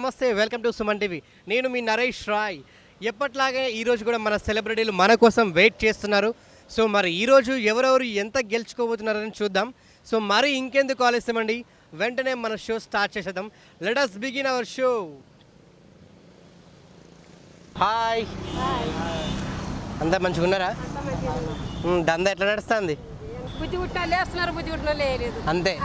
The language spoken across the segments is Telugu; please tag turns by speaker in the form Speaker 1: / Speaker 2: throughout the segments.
Speaker 1: నమస్తే వెల్కమ్ టు సుమన్ టీవీ. నేను మీ నరేష్ రాయ్. ఎప్పట్లాగే ఈరోజు కూడా మన సెలబ్రిటీలు మన కోసం వెయిట్ చేస్తున్నారు. సో మరి ఈరోజు ఎవరెవరు ఎంత గెలుచుకోబోతున్నారని చూద్దాం. సో మరి ఇంకెందుకు ఆలస్యం అండి? వెంటనే మన షో స్టార్ట్ చేసేద్దాం. Let us begin our show hi అంతా మంచిగా ఉన్నారా? దందా ఎట్లా నడుస్తుంది?
Speaker 2: బుద్ధి లేస్తున్నారు బుద్ధి
Speaker 1: అంతే.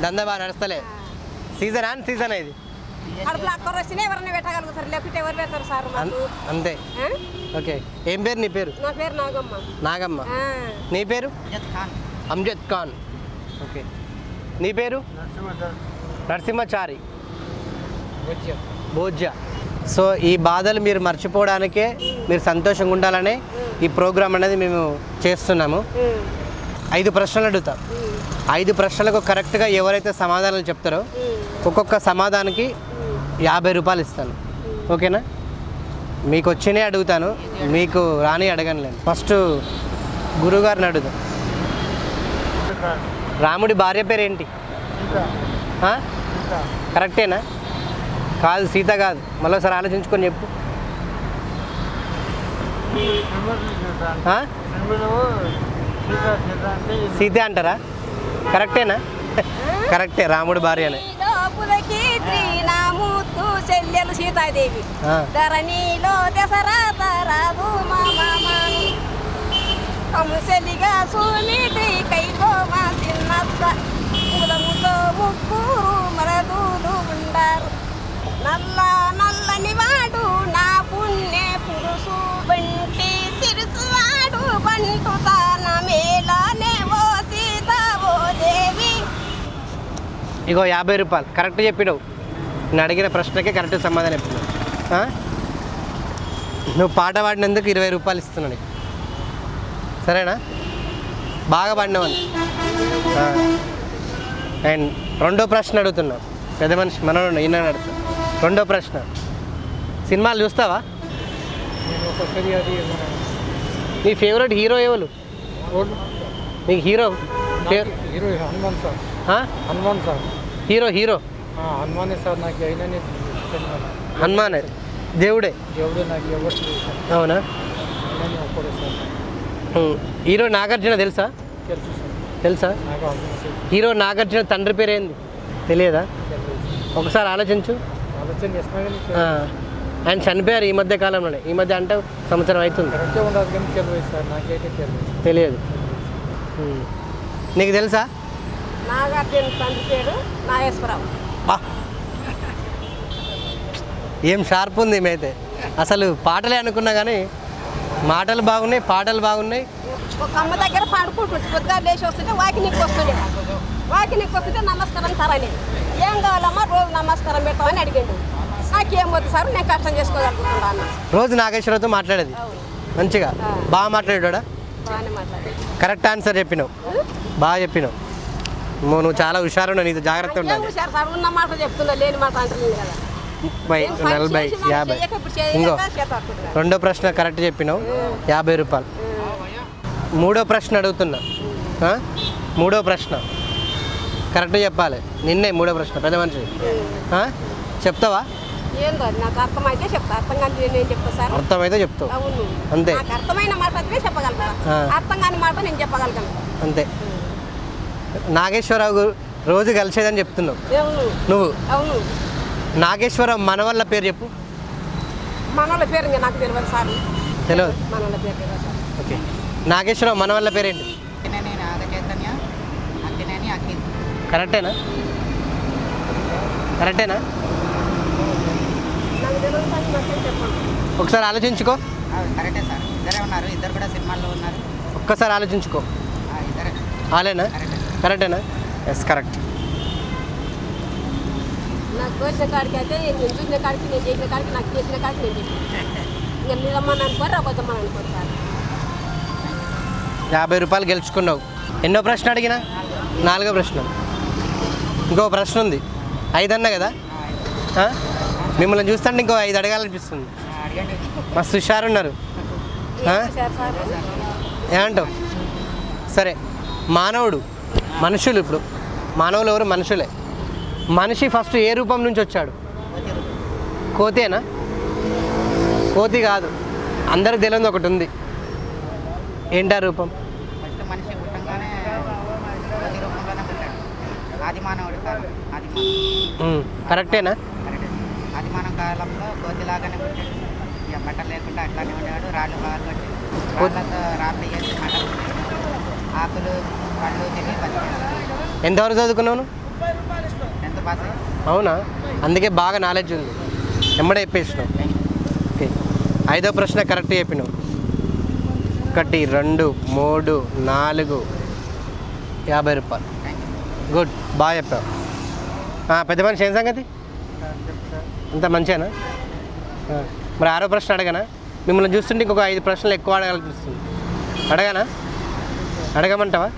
Speaker 1: దందా బాగా నడుస్తలే. సీజన్? అని సీజన్ ఇది?
Speaker 2: కడుపులో అక్కరు వచ్చినా ఎవరైనా పెట్టగలుగుతారు? లేకపోతే ఎవరు పెడతారు సార్ మాకు?
Speaker 1: అంతే.
Speaker 2: ఆ?
Speaker 1: ఓకే. ఏం పేరు నీ పేరు?
Speaker 2: నా పేరు నాగమ్మ.
Speaker 1: నాగమ్మ.
Speaker 2: ఆ.
Speaker 1: నీ పేరు? అమ్జద్ ఖాన్. ఓకే. నీ పేరు? నరసింహచారి. భోజ్య. సో ఈ బాధలు మీరు మర్చిపోవడానికే మీరు సంతోషంగా ఉండాలనే ఈ ప్రోగ్రామ్ అనేది మేము చేస్తున్నాము.
Speaker 2: ఉమ్,
Speaker 1: ఐదు ప్రశ్నలు అడుగుతాం.
Speaker 2: ఉమ్,
Speaker 1: ఐదు ప్రశ్నలకు కరెక్ట్గా ఎవరైతే సమాధానాలు చెప్తారో
Speaker 2: ఉమ్,
Speaker 1: ఒక్కొక్క సమాధానానికి యాభై రూపాయలు ఇస్తాను. ఓకేనా? మీకు వచ్చినే అడుగుతాను. మీకు రాని అడగనులేను ఫస్ట్ గురుగారిని అడుగుదాం. రాముడి భార్య పేరు ఏంటి కరెక్టేనా? కాదు సీత కాదు. మళ్ళీసారి ఆలోచించుకొని చెప్పు. సీత సీతే అంటారా? కరెక్టేనా? కరెక్టే రాముడి భార్యనే
Speaker 2: శల్యలు సీతాదేవి. ధరణిలో దశరథ రాదు మామాను కముసలిగా సుమిటి కైకోమ చిన్నత్త కులముతో ముగ్గురు మరదూలు ఉండారు. నల్ల నల్లని వాడు నా పుణ్య పురుషు బంటి సిరుసు వాడు. బంటు తాన మేలానే ఓ సీత ఓ దేవి.
Speaker 1: ఇగో యాభై రూపాయలు. కరెక్ట్ చెప్పినావు. నేను అడిగిన ప్రశ్నకే కరెక్ట్ సమాధానం ఆ? నువ్వు పాట పాడినందుకు ఇరవై రూపాయలు ఇస్తున్నాను సరేనా? బాగా పాడినావని. అండ్ రెండో ప్రశ్న అడుగుతున్నా. పెద్ద మనిషి మనోడు ఈయన అడుగుతా రెండో ప్రశ్న. సినిమాలు చూస్తావా? నీ ఫేవరెట్ హీరో ఎవరు? నీకు
Speaker 3: hero? Hero
Speaker 1: Hanuman
Speaker 3: sir? Hanuman
Speaker 1: sir. Hero
Speaker 3: hero. హనుమానే sir నాకు అయిననే సినిమా
Speaker 1: హనుమాన్ దేవుడే
Speaker 3: దేవుడే నాకు ఎవరు
Speaker 1: అవునా. హీరో నాగార్జున తెలుసా?
Speaker 3: తెలుసు
Speaker 1: హీరో నాగార్జున తండ్రి పేరు ఏంది? తెలియదా. ఒకసారి ఆలోచించు. ఆయన చనిపోయారు ఈ మధ్య కాలంలోనే. ఈ మధ్య అంటే సంవత్సరం అవుతుంది.
Speaker 3: తెలియదు.
Speaker 1: నీకు తెలుసా?
Speaker 2: నాగార్జున తండ్రి పేరు నాగేశ్వరరావు.
Speaker 1: బా. ఏం షార్ప్ ఉంది ఈమెయితే అసలు పాటలే అనుకున్నా కానీ మాటలు బాగున్నాయి పాటలు బాగున్నాయి.
Speaker 2: ఒక అమ్మ దగ్గర పడుకుంటుంటే పొద్దుగా లేచి వస్తుంటే వాకినికి వస్తుండే వాకినికి వస్తుంటే నమస్కారం సార్ అని ఏం కావాలమ్మా? రోజు నమస్కారం పెట్టామని అడిగిండు. నాకేం వద్దు సార్ నేను కష్టం చేసుకోగలుగుతున్నా అన్న
Speaker 1: రోజు నాగేశ్వరరావుతో మాట్లాడేది. మంచిగా. బాగా మాట్లాడాడా? కరెక్ట్ ఆన్సర్ చెప్పినావు. బాగా చెప్పినావు. నువ్వు చాలా హుషారున్నావు నీతో జాగ్రత్త ఉండాలి.
Speaker 2: హుషారు సార్ ఉన్న మాట చెప్తున్నా లేని మాట అంటుంది కదా.
Speaker 1: ముప్పై
Speaker 2: ఏం పని
Speaker 1: నలభై యాభై. ఇంకో. రెండో ప్రశ్న కరెక్ట్ చెప్పినావు యాభై రూపాయలు. మూడో ప్రశ్న అడుగుతున్నా? మూడో ప్రశ్న. కరెక్ట్ చెప్పాలి. నిన్నే మూడో ప్రశ్న పెద్ద మనిషి? చెప్తావా?
Speaker 2: నాకు అర్థమైతే
Speaker 1: చెప్తావు. అంతే.
Speaker 2: నాకు అర్థమైన మాట చెప్పగలుగుతా. అర్థం కాని మాట నేను చెప్పగలను
Speaker 1: అంతే. నాగేశ్వరరావు రోజు కలిసేదని చెప్తున్నావు. నువ్వు.
Speaker 2: అవును
Speaker 1: నాగేశ్వరరావు మనవల్ల పేరు చెప్పు.
Speaker 2: మనోళ్ళ పేరు ఇంకా నాకు తెలియదు సార్.
Speaker 1: తెలియదు?
Speaker 2: మనోళ్ళ పేరు
Speaker 1: ఓకే. నాగేశ్వరరావు మనవల్ల పేరేంటి కరెక్టేనా? కరెక్టేనా? ఒకసారి ఆలోచించుకో.
Speaker 4: కరెక్టే సార్. ఇద్దరే ఉన్నారు ఇద్దరు కూడా సినిమాల్లో ఉన్నారు.
Speaker 1: ఒక్కసారి ఆలోచించుకో.
Speaker 4: ఆ, ఇద్దరే.
Speaker 1: ఆలేనా?
Speaker 4: కరెక్టే.
Speaker 1: కరెక్టేనా? ఎస్ కరెక్ట్
Speaker 2: నాకు కాడికి అయితే నేను చూసిన కాడికి నేను చేసిన కాడికి నాకు చేసిన కాడికి నేను చెప్పాను. ఇంకా నిజమ్మని అనుకోరు అబద్ధమని అనుకోరు సార్
Speaker 1: యాభై రూపాయలు గెలుచుకున్నావు. ఎన్నో ప్రశ్న అడిగినా? నాలుగో ప్రశ్న. ఇంకో ప్రశ్న ఉంది. ఐదు అన్నా కదా? మిమ్మల్ని చూస్తుంటే ఇంకో ఐదు అడగాలనిపిస్తుంది. మస్తు?
Speaker 2: Sir sir?
Speaker 1: ఏమంటావు? సరే. మానవుడు. మనుషులు ఇప్పుడు. మానవులు ఎవరు? మనుషులే. మనిషి ఫస్ట్ ఏ రూపం నుంచి వచ్చాడు?
Speaker 4: కోతి
Speaker 1: కోతేనా? కోతి కాదు. అందరికి తెలియదు ఒకటి ఉంది. ఏంటా రూపం?
Speaker 4: కోతి
Speaker 1: కరెక్టేనా?
Speaker 4: కరెక్ట్. ఆదిమానవ కాలంలో కోతిలాగానే పుట్టాడు. ఇక బట్టలు లేకుండా అట్లానే ఉండేవాడు రాళ్ళు బాగా కొట్టి రాళ్ళతో రాళ్ళు వేసి మంటలు పెట్టేవాడు. ఆకులు
Speaker 1: ఎంతవరకు చదువుకున్నావు? అవునా? అందుకే బాగా నాలెడ్జ్ ఉంది. ఎమ్మడే చెప్పేసినావు. ఓకే. ఐదో ప్రశ్న కరెక్ట్ చెప్పినావు. ఒకటి రెండు మూడు నాలుగు యాభై రూపాయలు. గుడ్ బాగా చెప్పావు. పెద్ద మనిషి ఏం సంగతి? అంత మంచిగానా మరి ఆరో ప్రశ్న అడగనా? మిమ్మల్ని చూస్తుంటే ఇంకొక ఐదు ప్రశ్నలు ఎక్కువ అడగాలనిపిస్తుంది అడగనా? అడగమంటావా?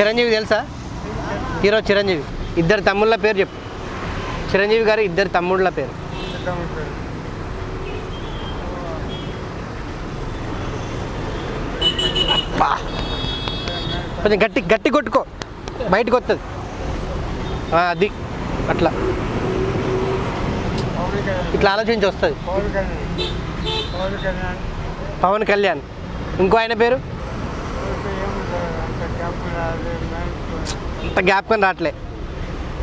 Speaker 1: చిరంజీవి తెలుసా? హీరో చిరంజీవి. ఇద్దరు తమ్ముళ్ళ పేరు చెప్పు. చిరంజీవి గారు ఇద్దరు తమ్ముళ్ళ పేరు. కొంచెం గట్టి గట్టి కొట్టుకో. బయటకు వస్తుంది అది. అట్లా. ఇట్లా ఆలోచించి వస్తుంది. పవన్ కళ్యాణ్. ఇంకో ఆయన పేరు? అంత గ్యాప్ కానీ రావట్లే.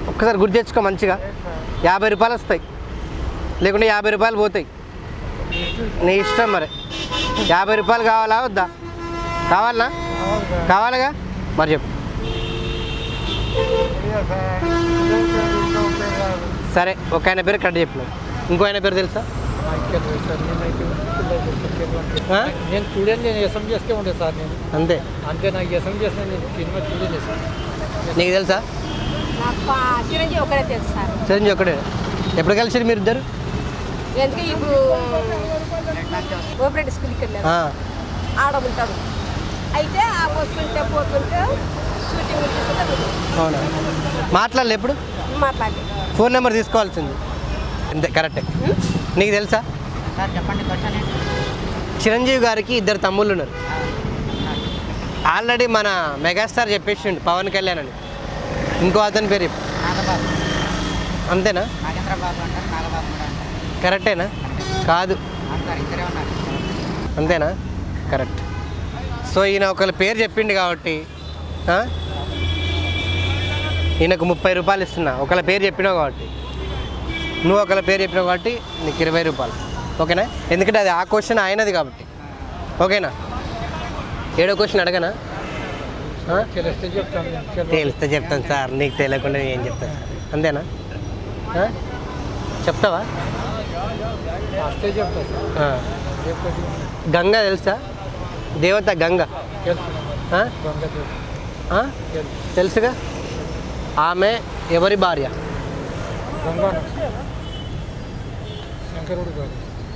Speaker 1: ఒక్కసారి గుర్తు తెచ్చుకో మంచిగా. యాభై రూపాయలు వస్తాయి. లేకుంటే యాభై రూపాయలు పోతాయి. నీ ఇష్టం మరి. యాభై రూపాయలు కావాలా వద్దా? కావాలనా? కావాలిగా? మరి చెప్పు. సరే ఒక ఆయన పేరు కట్ చెప్పిన ఇంకో ఆయన పేరు తెలుసా?
Speaker 3: నేను చూడండి నేను ఎసం చేస్తే ఉండే సార్ నేను.
Speaker 1: అంతే.
Speaker 3: అంతే నాకు ఎసం చేసిన నేను సినిమా చూడలేదు సార్.
Speaker 1: నీకు తెలుసా?
Speaker 2: చిరంజీవి ఒకరే తెలుసు సార్.
Speaker 1: చిరంజీవి ఒకటే ఎప్పుడు కలిసి మీరు ఇద్దరు?
Speaker 2: ఎందుకంటే ఇప్పుడు ఓపరేట్ స్కూల్కి వెళ్ళారు. ఆడ ఉంటాడు అయితే ఆ వస్తుంటే పోతుంటే షూటింగ్
Speaker 1: అవునా? మాట్లాడలే ఎప్పుడు?
Speaker 2: మాట్లాడి
Speaker 1: ఫోన్ నెంబర్ తీసుకోవాల్సింది. అంతే కరెక్టే. నీకు తెలుసా? చిరంజీవి గారికి ఇద్దరు తమ్ముళ్ళు ఉన్నారు ఆల్రెడీ మన మెగాస్టార్ చెప్పేసిండు పవన్ కళ్యాణ్ అని. ఇంకో అతని పేరు అంతేనా? కరెక్టేనా? కాదు. అంతేనా? కరెక్ట్. సో ఈయన ఒకళ్ళ పేరు చెప్పిండు కాబట్టి? ఈయనకు ముప్పై రూపాయలు ఇస్తున్నా. ఒకళ్ళ పేరు చెప్పినావు కాబట్టి. నువ్వు ఒకళ్ళ పేరు చెప్పినావు కాబట్టి నీకు ఇరవై రూపాయలు. ఓకేనా? ఎందుకంటే అది ఆ క్వశ్చన్ ఆయనది కాబట్టి. ఓకేనా? ఏడో క్వశ్చన్ అడగనా?
Speaker 3: తెలిస్తే చెప్తాను
Speaker 1: సార్ నీకు తెలియకుండా నేను ఏం చెప్తాను సార్. అంతేనా? చెప్తావా? గంగ తెలుసా? దేవత గంగ. తెలుసుగా? ఆమె ఎవరి భార్య?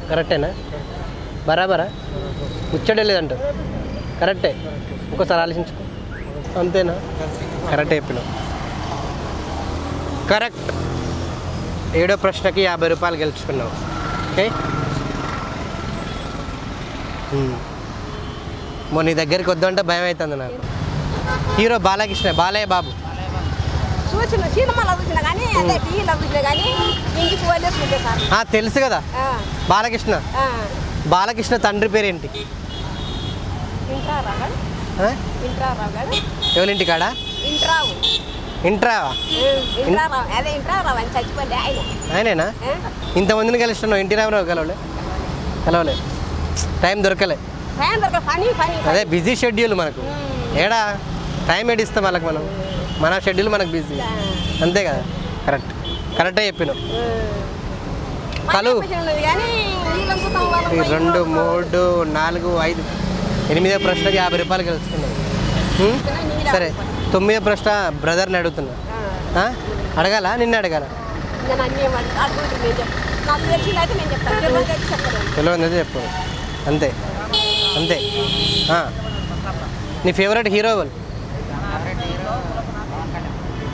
Speaker 1: కరెక్టేనా? బరాబరా? ముచ్చడే లేదంట. కరెక్టే. ఒకసారి ఆలోచించుకో. అంతేనా? కరెక్ట్ చెప్పినావు. కరెక్ట్. ఏడో ప్రశ్నకి యాభై రూపాయలు గెలుచుకున్నావు. ఓకే? మొన్న నీ దగ్గరికి వద్దంటే భయం అవుతుంది నాకు. హీరో బాలకృష్ణ బాలయ్య బాబు.
Speaker 2: చూసిన సినిమాలో చూసిన కానీ అదే టీవీలో చూసిన కానీ ఇంటికి సార్.
Speaker 1: తెలుసు కదా. బాలకృష్ణ. బాలకృష్ణ తండ్రి పేరేంటి? ఎవరింటి కాడా?
Speaker 2: ఇంట్రావు.
Speaker 1: ఇంట్రావా?
Speaker 2: ఇంట్రారావు. అదే ఇంట్రారావు అని చచ్చిపోలే ఆయన.
Speaker 1: ఆయనేనా? ఇంతమందిని కలుస్తున్నావు ఇంటి రామరావు కలవలే. కలవలే. టైం దొరకలే.
Speaker 2: టైం దొరక పని పని పని.
Speaker 1: అదే బిజీ షెడ్యూల్ మనకు. ఏడా? టైం ఏడిస్తాం వాళ్ళకి మనం? మన షెడ్యూల్ మనకు బిజీ అంతే కదా? కరెక్ట్ కరెక్టే చెప్పినావు. కలు.
Speaker 2: వీళ్ళ వాళ్ళ
Speaker 1: రెండు మూడు నాలుగు ఐదు. ఎనిమిదో ప్రశ్నకి యాభై రూపాయలు గెలుచుకున్నావు ఉం? సరే. తొమ్మిదో ప్రశ్న బ్రదర్ని అడుగుతున్నా? అడగాల? నిన్ను అడగాల?
Speaker 2: తెలియదు
Speaker 1: చెప్పు. అంతే. అంతే. నీ
Speaker 4: favourite hero hero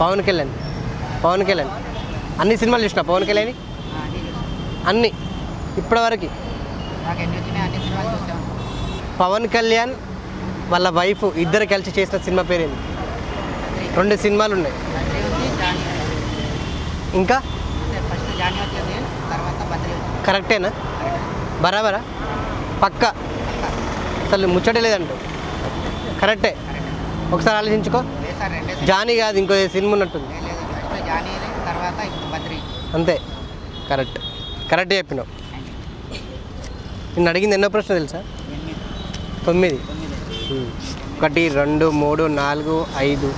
Speaker 1: Pawan Kalyan. Pawan Kalyan. అన్ని సినిమాలు చూసిన పవన్ కళ్యాణ్
Speaker 4: అన్నీ.
Speaker 1: అన్ని ఇప్పటివరకు. పవన్ కళ్యాణ్ వాళ్ళ వైఫ్ ఇద్దరు కలిసి చేసిన సినిమా పేరేంటి రెండు సినిమాలు ఉన్నాయి ఇంకా? కరెక్టేనా? బరాబరా? పక్క? అసలు ముచ్చట లేదంట. కరెక్టే. ఒకసారి ఆలోచించుకో. జానీ కాదు ఇంకో సినిమా ఉన్నట్టుంది. అంతే. కరెక్ట్. కరెక్ట్ చెప్పినావు. నిన్ను అడిగింది ఎన్నో ప్రశ్న తెలుసా? తొమ్మిది. ఒకటి రెండు మూడు నాలుగు ఐదు.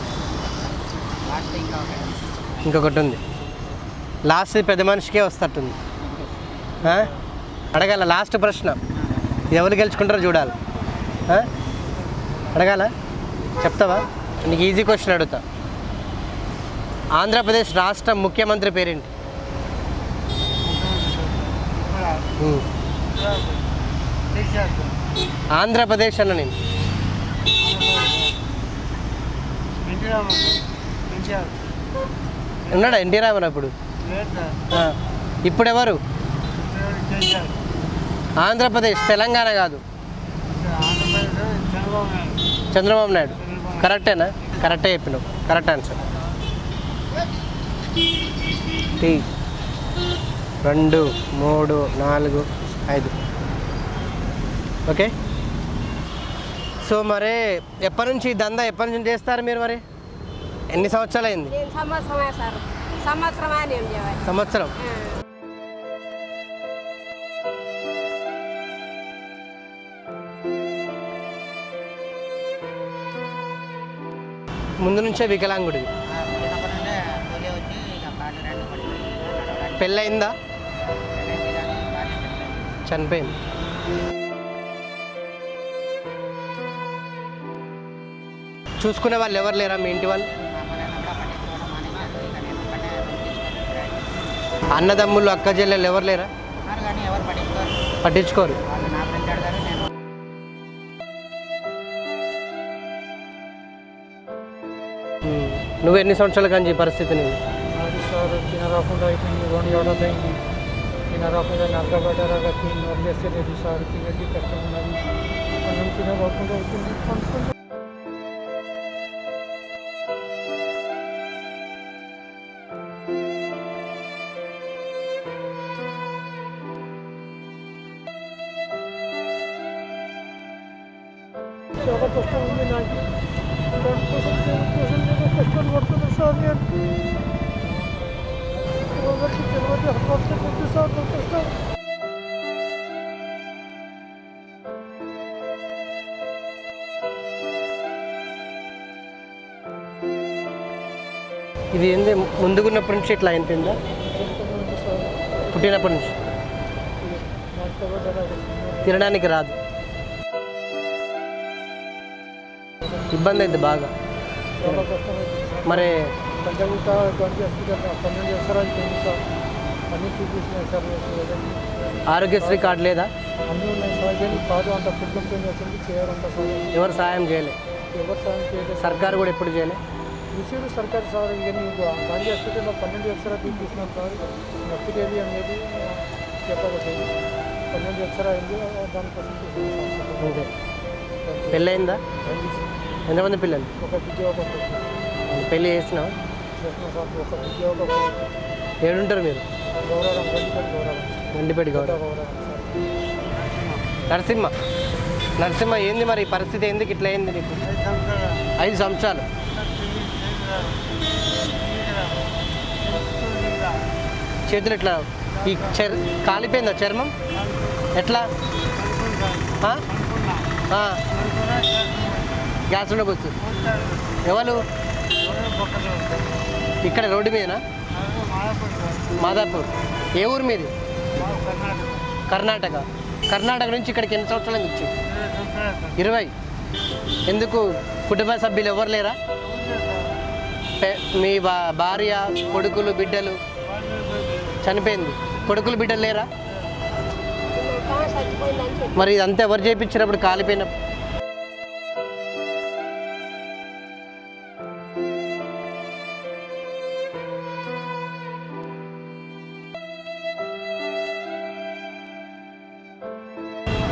Speaker 1: ఇంకొకటి. ఉంది. లాస్ట్ పెద్ద మనిషికే వస్తట్టుంది? అడగాల లాస్ట్ ప్రశ్న. ఎవరు గెలుచుకుంటారో చూడాలి? అడగాల? చెప్తావా? నీకు ఈజీ క్వశ్చన్ అడుగుతా. ఆంధ్రప్రదేశ్ రాష్ట్ర ముఖ్యమంత్రి పేరేంటి? ఆంధ్రప్రదేశ్ అన్న నేను. ఉన్నాడా ఎన్టీ రామన్ అప్పుడు? ఇప్పుడు ఎవరు ఆంధ్రప్రదేశ్ తెలంగాణ కాదు. చంద్రబాబు నాయుడు. కరెక్టేనా? కరెక్టే చెప్పినావు. Correct answer. టీ. రెండు మూడు నాలుగు ఐదు. ఓకే? సో మరి ఎప్పటి నుంచి దందా ఎప్పటి నుంచి చేస్తారు మీరు మరి? ఎన్ని సంవత్సరాలు అయింది సంవత్సరం? ముందు నుంచే వికలాంగుడివి.
Speaker 4: పెళ్ళైందా చనిపోయింది.
Speaker 1: చూసుకునే వాళ్ళు ఎవరు లేరా మీ ఇంటి వాళ్ళు? అన్నదమ్ములు అక్క చెల్లెలు ఎవరు లేరా?
Speaker 4: పట్టించుకోరు.
Speaker 1: నువ్వు ఎన్ని సంవత్సరాల కానీ పరిస్థితిని పరిస్థితి నువ్వు
Speaker 3: అది సార్ తినరాకుండా అయిపోయింది రెండు ఏడాది అయింది తినరాకుండా నరకబడ్డారా తిని వదిలేస్తే లేదు సార్ తినేది కష్టం ఉన్నది. అన్నం తినరాకుండా చాలా కష్టం ఉంది నాకు. దానికోసం దేనికోసం నేను కష్టాలు పడుతున్నాను సార్ నేను ఎవరికి తెలియదు హక్కులు ఉంది సార్ నా కష్టం
Speaker 1: ఇది ఏంది? ముందుకున్నప్పటి నుంచి ఇట్లా అయిపోయిందా? పుట్టినప్పటి నుంచి? తినడానికి రాదు. ఇబ్బంది అంత బాగా మరి ఆరోగ్యశ్రీ కార్డు లేదా ఎవరు సాయం చేయలే సర్కారు కూడా ఎప్పుడు చేయలే
Speaker 3: చూసేది సర్కారు సార్ ఇక నీకు గాంధీ హాస్పిటల్లో పన్నెండు ఎక్స్రా తీపిస్తున్నాం సార్ నొప్పిదేవి అనేది చెప్పగలేదు పన్నెండు ఎక్సరా అయింది దానికోసం తీసుకున్నాం
Speaker 1: పెళ్ళయిందా ఎంతమంది పిల్లలు?
Speaker 3: ఒక ఒక.
Speaker 1: పెళ్ళి చేసినా?
Speaker 3: ఒక ఒక.
Speaker 1: ఏడుంటారు మీరు? గండిపేట గౌరవ్. నరసింహ. నరసింహ ఏంది మరి ఈ పరిస్థితి? ఎందుకు ఇట్లా అయింది నీకు? ఐదు సంవత్సరాలు. చేతులు ఎట్లా? ఈ చర్ కాలిపోయిందా చర్మం? ఎట్లా? గ్యాస్ ఉండబోచ్చు ఎవరు? ఇక్కడ రోడ్డు మీదనా? మాదాపూర్. ఏ ఊరు మీది? కర్ణాటక. కర్ణాటక నుంచి ఇక్కడికి ఎన్ని సంవత్సరాల నుంచి ఇరవై. ఎందుకు? కుటుంబ సభ్యులు ఎవరు లేరా? మీ బా భార్య కొడుకులు బిడ్డలు? చనిపోయింది. కొడుకులు బిడ్డలు లేరా? మరి ఇదంతా ఎవరు చేయించినప్పుడు కాలిపోయిన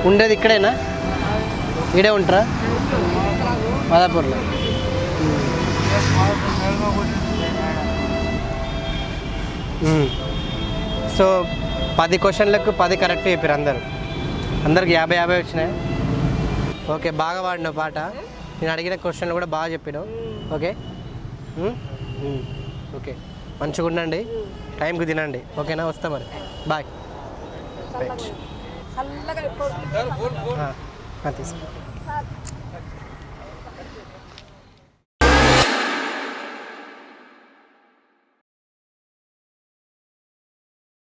Speaker 1: ఉండేది ఇక్కడేనా? ఇడే ఉంటారా? మాదాపూర్లో. సో పది క్వశ్చన్లకు పది కరెక్ట్ చెప్పారు అందరు. అందరికి యాభై యాభై వచ్చినాయి? ఓకే బాగా పాడినావు పాట. నేను అడిగిన క్వశ్చన్లు కూడా బాగా చెప్పినావు. ఓకే? ఓకే. మంచిగా ఉండండి టైంకి తినండి. ఓకేనా? వస్తా మరి. బాయ్.
Speaker 2: చల్లగా ఎప్పుడు
Speaker 1: తీసుకో